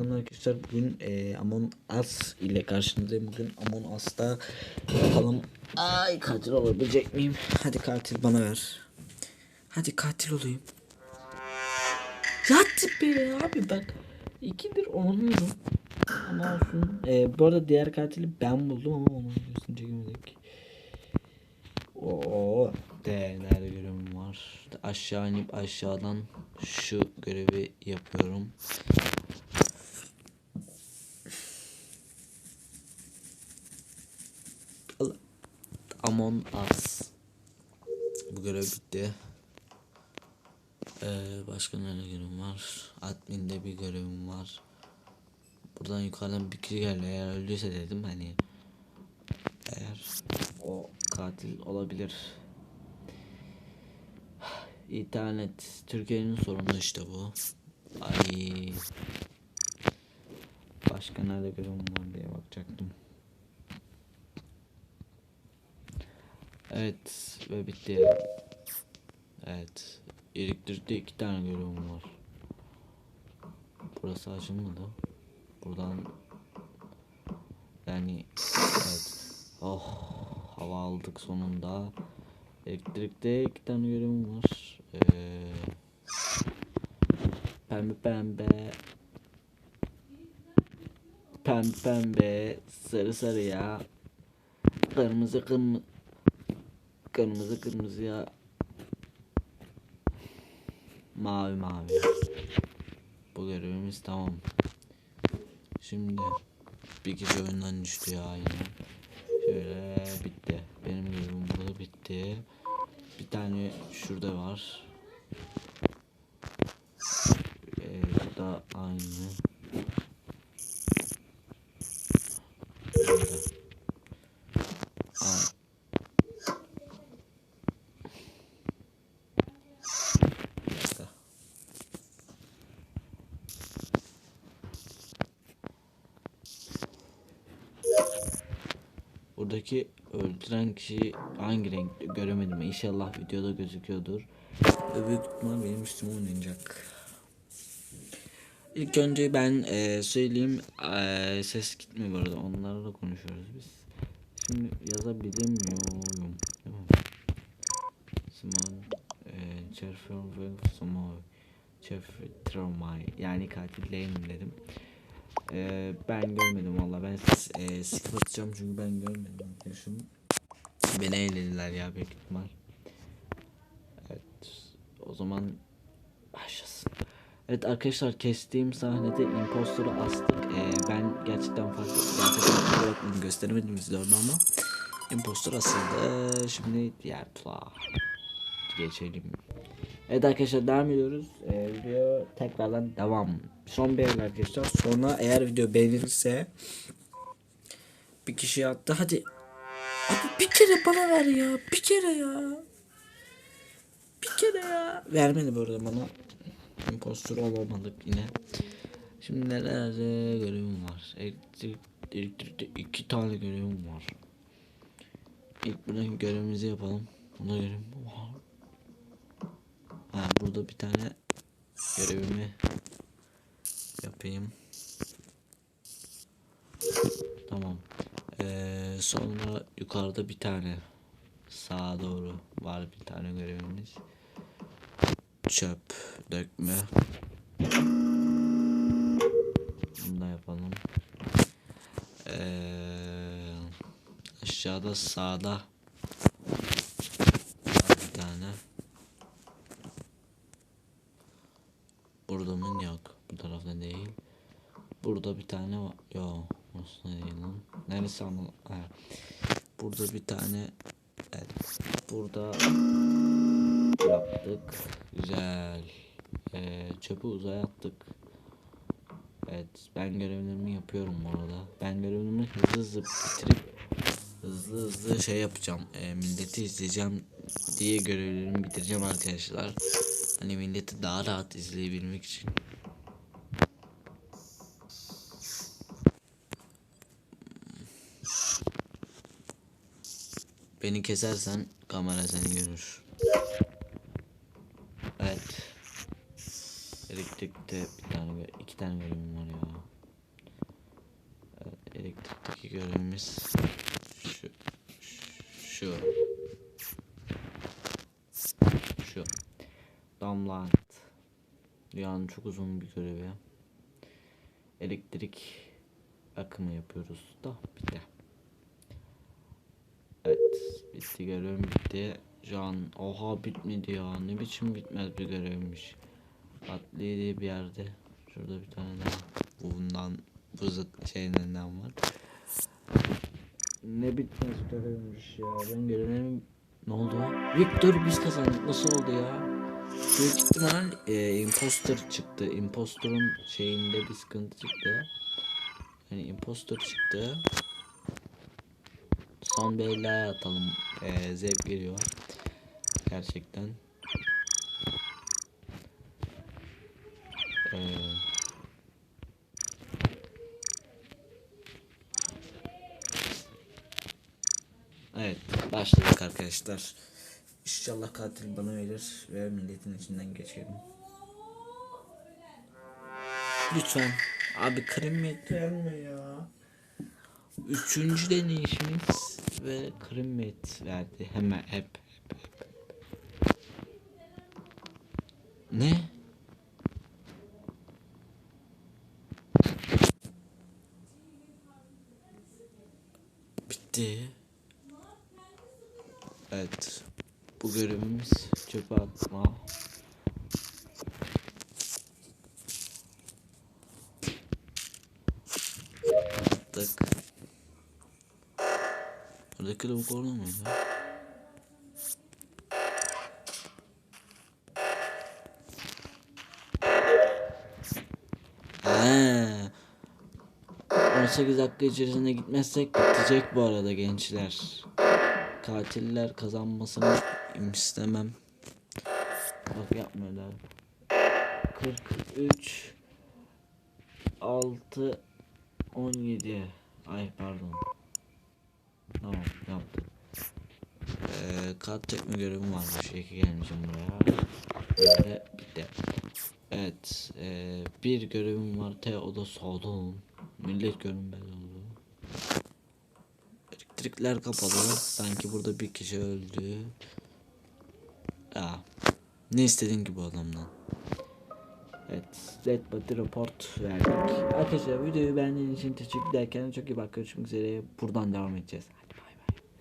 Arkadaşlar. Bugün e, Among Us ile karşınızdayım. Bugün Among Us'ta bakalım. Ay katil olabilecek miyim? Hadi katil bana ver. Hadi katil olayım. Ya tipi abi bak. İkidir oynuyorum ama olsun. E, bu arada diğer katili ben buldum ama onu videosunu çekemedik. Oo, de nerede görevim var. Aşağı inip aşağıdan şu görevi yapıyorum Among Us. Bu görev bitti. Ee, başka nerede görevim var? Admin'de bir görevim var. Buradan yukarıdan bir kişi geldi. Eğer öldüyse dedim hani eğer o katil olabilir. İnternet Türkiye'nin sorunu işte bu. Ay. Başka nerede görevim var diye bakacaktım. Evet ve bitti. Evet. Elektrikte iki tane görevim var. Burası açılmadı. Buradan yani evet. Oh hava aldık sonunda. Elektrikte iki tane görevim var. Ee, pembe pembe pembe pembe sarı sarı ya kırmızı kırmızı Kırmızı kırmızıya mavi mavi. Bu görevimiz tamam. Şimdi bir kişi oyundan düştü ya yine. Şöyle bitti. Benim görevim burada bitti. Bir tane şurada var. Ee, bu da aynı. Burada. Aa, Bir dakika. Buradaki öldüren kişi hangi renkte göremedim. İnşallah videoda gözüküyordur. Ve büyük benim üstüme oynayacak. İlk önce ben eee, söyleyeyim eee, ses gitmiyor bu arada onlarla konuşuyoruz biz. Şimdi yazabilemiyorum. Değil mi? Simon eee Jeffrey Samoy Jeffrey yani katilleyim dedim. Eee, ben görmedim valla ben eee skip atacağım çünkü ben görmedim arkadaşım. Beni eğlediler ya büyük ihtimal. Evet o zaman başlasın. Evet arkadaşlar kestiğim sahnede imposter'ı astık. Ee, ben gerçekten farklı gerçekten olarak gösteremedim videoda ama imposter asıldı. Şimdi diğer tula geçelim. Evet arkadaşlar devam ediyoruz. Ee, video tekrardan devam. Son el arkadaşlar. Sonra eğer video beğenilirse bir kişi attı. Hadi. Abi bir kere bana ver ya. Bir kere ya. Bir kere ya. Vermedi bu arada bana. Impostor olamadık yine. Şimdi nelerde görevim var. Elektrik, elektrikte iki tane görevim var. İlk buradaki görevimizi yapalım. Buna görevim var. Ha burada bir tane görevimi yapayım. Tamam. Ee, sonra yukarıda bir tane sağa doğru var bir tane görevimiz. Çöp dökme. Bunu da yapalım. Ee, aşağıda sağda var bir tane. Burada mı? Yok. Bu tarafta değil. Burada bir tane var. Yok. Aslında değil lan. Neresi ama? Burada bir tane evet. Burada yaptık. Güzel. Ee, çöpü uzaya attık. Evet ben görevlerimi yapıyorum bu arada. Ben görevlerimi hızlı hızlı bitirip hızlı hızlı şey yapacağım. Ee, milleti izleyeceğim diye görevlerimi bitireceğim arkadaşlar. Hani milleti daha rahat izleyebilmek için. Beni kesersen kamera seni görür. Evet. Elektrikte bir tane, iki tane görevim var ya. elektrikteki görevimiz şu şu damla at. Dünyanın çok uzun bir görevi. Elektrik akımı yapıyoruz da bitti. Evet bitti görevim bitti. Şu an oha bitmedi ya ne biçim bitmez bir görevmiş. Atlı bir yerde. Şurada bir tane daha bundan bu zıt şeylerinden var. Ne bitmez görevmiş ya. Ben görevlerim ne oldu? Victor biz kazandık. Nasıl oldu ya? Büyük ihtimal e, imposter çıktı. Imposter'ın şeyinde bir sıkıntı çıktı. Yani imposter çıktı. Son beyler atalım. E, zevk geliyor. Gerçekten. E, Evet başladık arkadaşlar. İnşallah katil bana verir ve milletin içinden geçerim. Lütfen. Abi kremiyet verme ya. Üçüncü deneyişimiz ve kremiyet verdi. Hemen hep hep. hep. Ne? Bitti. Evet. Bu görevimiz çöpe atma. Attık. Buradaki lavuk orada mıydı? Ha. 18 dakika içerisinde gitmezsek bitecek bu arada gençler. Katiller kazanmasını istemem. Bak yapmıyorlar. 43 6 17 Ay pardon. Tamam yaptım. Ee, kart çekme görevim varmış. İyi ki gelmişim buraya. Böyle bitti. Evet. ee, bir görevim var. Te o da sağlam. Millet görünmez. Elektrikler kapalı. Sanki burada bir kişi öldü. Ya. Ne istedin ki bu adamdan? Evet. Red Body Report verdik. Arkadaşlar videoyu beğendiğiniz için teşekkür ederken çok iyi bak. Görüşmek üzere. Buradan devam edeceğiz. Hadi.